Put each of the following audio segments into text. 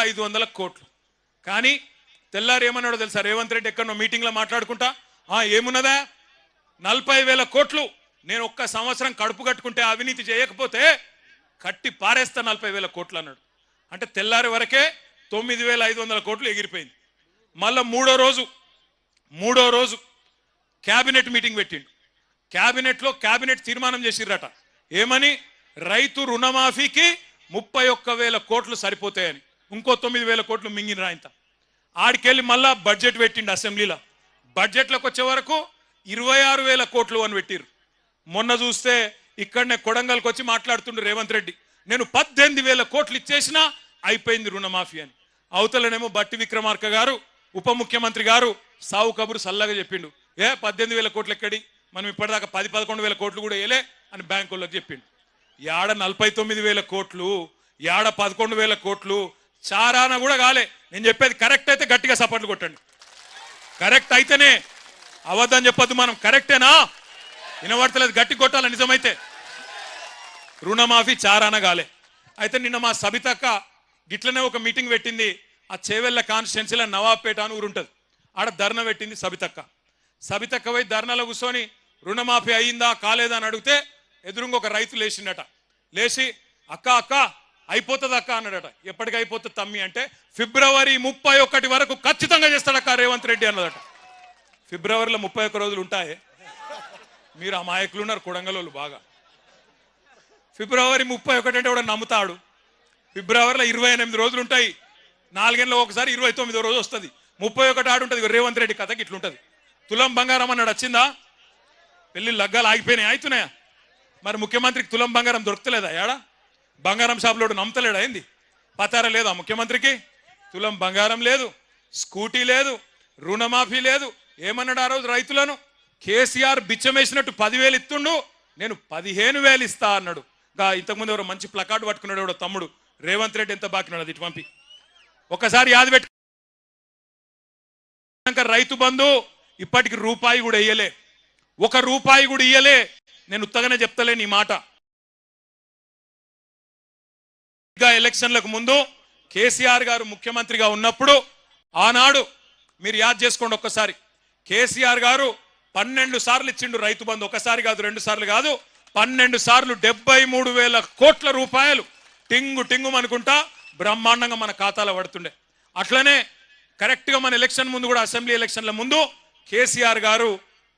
ఐదు వందల కోట్లు. కానీ తెల్లారు ఏమన్నాడో తెలుసా? రేవంత్ రెడ్డి ఎక్కడో మీటింగ్లో మాట్లాడుకుంటా? ఆ ఏమున్నదా? నలభై వేల కోట్లు. నేను ఒక్క సంవత్సరం కడుపు కట్టుకుంటే అవినీతి చేయకపోతే కట్టి పారేస్తా నలభై వేల కోట్లు అన్నాడు. అంటే తెల్లారి వరకే తొమ్మిది వేల ఐదు వందల కోట్లు ఎగిరిపోయింది. మళ్ళా మూడో రోజు మూడో రోజు క్యాబినెట్ మీటింగ్ పెట్టిండు. క్యాబినెట్లో క్యాబినెట్ తీర్మానం చేసిర్రట. ఏమని? రైతు రుణమాఫీకి ముప్పై ఒక్క వేల కోట్లు సరిపోతాయని. ఇంకో తొమ్మిది వేల కోట్లు మింగిన రాయంత ఆడికెళ్ళి మళ్ళా బడ్జెట్ పెట్టిండు అసెంబ్లీలో. బడ్జెట్లోకి వచ్చే వరకు ఇరవై ఆరు వేల కోట్లు అని పెట్టిరు మొన్న చూస్తే ఇక్కడనే కొడంగల్కి వచ్చి మాట్లాడుతుండు రేవంత్ రెడ్డి. నేను పద్దెనిమిది వేల కోట్లు ఇచ్చేసినా అయిపోయింది రుణమాఫీ అని. అవతలనేమో బట్టి విక్రమార్క గారు ఉప ముఖ్యమంత్రి గారు సావు కబురు సల్లగా చెప్పిండు. ఏ పద్దెనిమిది వేల కోట్లు ఎక్కడి? మనం ఇప్పటిదాకా పది పదకొండు వేల కోట్లు కూడా వేయలే అని బ్యాంకుల్లోకి చెప్పిండు. యాడ నలభై తొమ్మిది వేల కోట్లు యాడ పదకొండు వేల కోట్లు చారాన కూడా కాలే. నేను చెప్పేది కరెక్ట్ అయితే గట్టిగా సపోర్ట్లు కొట్టండి. కరెక్ట్ అయితేనే అవద్దని చెప్పొద్దు మనం. కరెక్టేనా వినబడతలేదు. గట్టి కొట్టాలి? నిజమైతే. రుణమాఫీ చారాన కాలే. అయితే నిన్న మా సబితక్క గిట్లనే ఒక మీటింగ్ పెట్టింది. ఆ చేవెళ్ళ కాన్స్టిట్యున్సీలో నవాబ్పేట అని ఊరు ఉంటుంది. ఆడ ధర్నా పెట్టింది సబితక్క. సబితక్క పోయి ధర్నాలో కూర్చొని రుణమాఫీ అయ్యిందా కాలేదా అని అడిగితే ఎదురుంగా ఒక రైతు లేచిండట. లేచి అక్క అక్క అయిపోతుంది అక్క అన్నాడట. ఎప్పటికి అయిపోతుంది తమ్మి అంటే ఫిబ్రవరి ముప్పై ఒకటి వరకు ఖచ్చితంగా చేస్తాడక్క రేవంత్ రెడ్డి అన్నదట. ఫిబ్రవరిలో ముప్పై ఒక్క రోజులు ఉంటాయి. మీరు అమాయకులు ఉన్నారు కొడంగలోళ్ళు బాగా. ఫిబ్రవరి ముప్పై ఒకటి అంటే కూడా నమ్ముతాడు. ఫిబ్రవరిలో ఇరవై ఎనిమిది రోజులు ఉంటాయి. నాలుగేళ్ళలో ఒకసారి ఇరవై తొమ్మిదో రోజు వస్తుంది. ముప్పై ఒకటి ఆడు ఉంటుంది రేవంత్ రెడ్డి కథకి ఇట్లుంటుంది తులం బంగారం అన్నాడు వచ్చిందా? పెళ్ళి లగ్గాలు ఆగిపోయినాయి అవుతున్నాయా మరి ముఖ్యమంత్రికి తులం బంగారం దొరుకుతలేదా ఏడా బంగారం షాపులోడు నమ్ముతలేడా అయింది. పతార లేదా ముఖ్యమంత్రికి. తులం బంగారం లేదు స్కూటీ లేదు రుణమాఫీ లేదు. ఏమన్నాడు ఆ రోజు రైతులను? కేసీఆర్ బిచ్చమేసినట్టు పదివేలు ఇస్తుండు నేను పదిహేను వేలు ఇస్తా అన్నాడు. ఇంకా ఇంతకుముందు ఎవరో మంచి ప్లకార్డు పట్టుకున్నాడు ఎవడో తమ్ముడు. రేవంత్ రెడ్డి ఎంత బాకినాడు అది ఇటు పంపి. ఒకసారి యాది పెట్టు రైతు బంధు ఇప్పటికి రూపాయి కూడా ఇయ్యలే. ఒక రూపాయి కూడా ఇయ్యలే. నేను ఉత్తగానే చెప్తలే నీ మాట. ఎలక్షన్లకు ముందు కేసీఆర్ గారు ముఖ్యమంత్రిగా ఉన్నప్పుడు ఆనాడు మీరు యాద్ చేసుకోండి ఒక్కసారి. కేసీఆర్ గారు పన్నెండు సార్లు ఇచ్చిండు రైతు బంధు. ఒకసారి కాదు రెండు సార్లు కాదు. పన్నెండు సార్లు డెబ్బై మూడు వేల కోట్ల రూపాయలు టింగు టింగు అనుకుంటా బ్రహ్మాండంగా మన ఖాతాలో పడుతుండే. అట్లనే కరెక్ట్గా మన ఎలక్షన్ ముందు కూడా అసెంబ్లీ ఎలక్షన్ల ముందు కేసీఆర్ గారు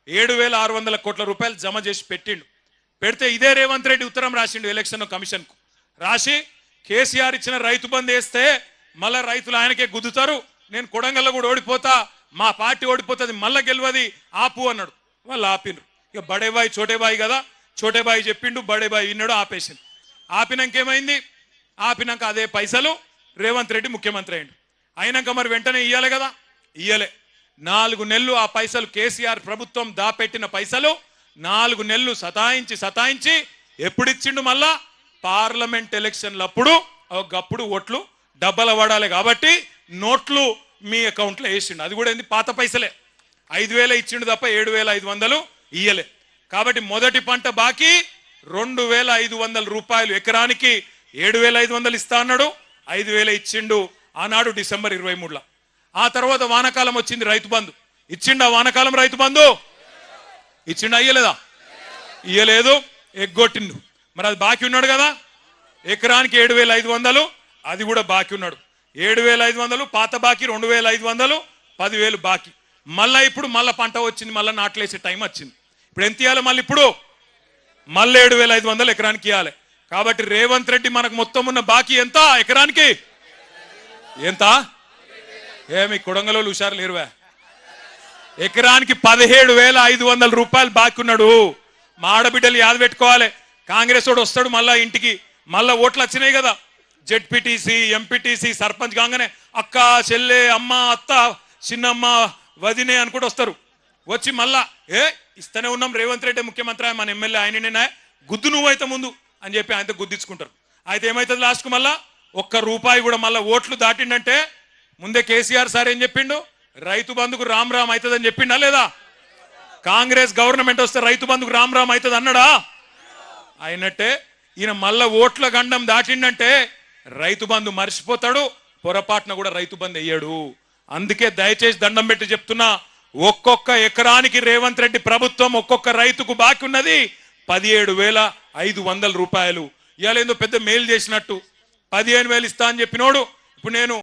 ఏడు వేల ఆరు వందల కోట్ల రూపాయలు జమ చేసి పెట్టిండు. పెడితే ఇదే రేవంత్ రెడ్డి ఉత్తరం రాసిండు ఎలక్షన్ కమిషన్కు. రాసి కేసీఆర్ ఇచ్చిన రైతు బంద్ వేస్తే మళ్ళా రైతులు ఆయనకే గుద్దుతారు. నేను కొడంగల్లో కూడా ఓడిపోతా మా పార్టీ ఓడిపోతుంది మళ్ళా గెలవది ఆపు అన్నాడు. వాళ్ళు ఆపినరు ఇక బడేబాయి చోటేబాయి కదా చోటేబాయి చెప్పిండు బడేబాయి విన్నాడు ఆపేసిండు. ఆపినాక ఏమైంది? ఆపినాక అదే పైసలు రేవంత్ రెడ్డి ముఖ్యమంత్రి అయిండు అయినాక మరి వెంటనే ఇయ్యాలి కదా? ఇయ్యలే. నాలుగు నెలలు ఆ పైసలు కేసీఆర్ ప్రభుత్వం దాపెట్టిన పైసలు నాలుగు నెలలు సతాయించి సతాయించి ఎప్పుడు ఇచ్చిండు మళ్ళా? పార్లమెంట్ ఎలక్షన్లప్పుడు ఒకప్పుడు ఓట్లు డబ్బల పడాలి కాబట్టి నోట్లు మీ అకౌంట్లో వేసిండు. అది కూడా ఏంది? పాత పైసలే. ఐదు వేల ఇచ్చిండు తప్ప ఏడు వేల ఐదు వందలు ఇయ్యలే. కాబట్టి మొదటి పంట బాకీ రెండు వేల ఐదు వందల రూపాయలు ఎకరానికి ఏడు వేల ఐదు వందలు ఇస్తా అన్నాడు. ఐదు వేల ఇచ్చిండు ఆనాడు డిసెంబర్ ఇరవై మూడులో. ఆ తర్వాత వానాకాలం వచ్చింది రైతు బంధు. ఇచ్చిండు ఆ వానాకాలం రైతు బంధు? ఇచ్చిండు అయ్యలేదా ఇయ్యలేదు. ఎగ్గొట్టిండు. మరి అది బాకీ ఉన్నాడు కదా? ఎకరానికి ఏడు వేల ఐదు వందలు అది కూడా బాకీ ఉన్నాడు. ఏడు వేల ఐదు వందలు పాత బాకీ రెండు వేల ఐదు వందలు పదివేలు బాకీ. మళ్ళీ ఇప్పుడు మళ్ళీ పంట వచ్చింది మళ్ళీ నాట్లేసే టైం వచ్చింది. ఇప్పుడు ఎంత ఇవ్వాలి మళ్ళీ ఇప్పుడు? మళ్ళీ ఏడు వేల ఐదు వందలు ఎకరానికి ఇవ్వాలి కాబట్టి రేవంత్ రెడ్డి మనకు మొత్తం ఉన్న బాకీ ఎంత ఎకరానికి? ఎంత? ఏమి కొడంగలో హుషారు లేరువా. ఎకరానికి పదిహేడు వేల ఐదు వందల రూపాయలు బాకీ ఉన్నాడు. మా ఆడబిడ్డలు యాద పెట్టుకోవాలి. కాంగ్రెస్ వాడు వస్తాడు మళ్ళా ఇంటికి. మళ్ళా ఓట్లు వచ్చినాయి కదా. జెడ్పీటీసీ ఎంపీటీసీ సర్పంచ్ కాగానే అక్క చెల్లె అమ్మ అత్త చిన్నమ్మ వదినే అనుకుంటూ వస్తారు. వచ్చి మళ్ళా ఏ ఇస్తూనే ఉన్నాం రేవంత్ రెడ్డి ముఖ్యమంత్రి ఆయన, మన ఎమ్మెల్యే ఆయననే గుద్దు నువ్వైతే ముందు అని చెప్పి ఆయనతో గుద్దించుకుంటారు. అయితే ఏమవుతుంది లాస్ట్కు మళ్ళా ఒక్క రూపాయి కూడా మళ్ళీ ఓట్లు దాటిండంటే ముందే కేసీఆర్ సార్ ఏం చెప్పిండు? రైతు బంధుకు రామ్ రామ్ అవుతుందని చెప్పిండా లేదా? కాంగ్రెస్ గవర్నమెంట్ వస్తే రైతు బంధుకు రామ్ రామ్ అవుతుంది అన్నాడా? అయినట్టే ఈయన మళ్ళా ఓట్ల గండం దాటిండంటే రైతు బంధు మర్చిపోతాడు పొరపాటున కూడా రైతు బంధు వేయడు. అందుకే దయచేసి దండం పెట్టి చెప్తున్నా ఒక్కొక్క ఎకరానికి రేవంత్ రెడ్డి ప్రభుత్వం ఒక్కొక్క రైతుకు బాకి ఉన్నది పదిహేడు వేల ఐదు వందల రూపాయలు. ఇవాళ ఏందో పెద్ద మేలు చేసినట్టు. పదిహేను వేలు ఇస్తా అని చెప్పినోడు ఇప్పుడు నేను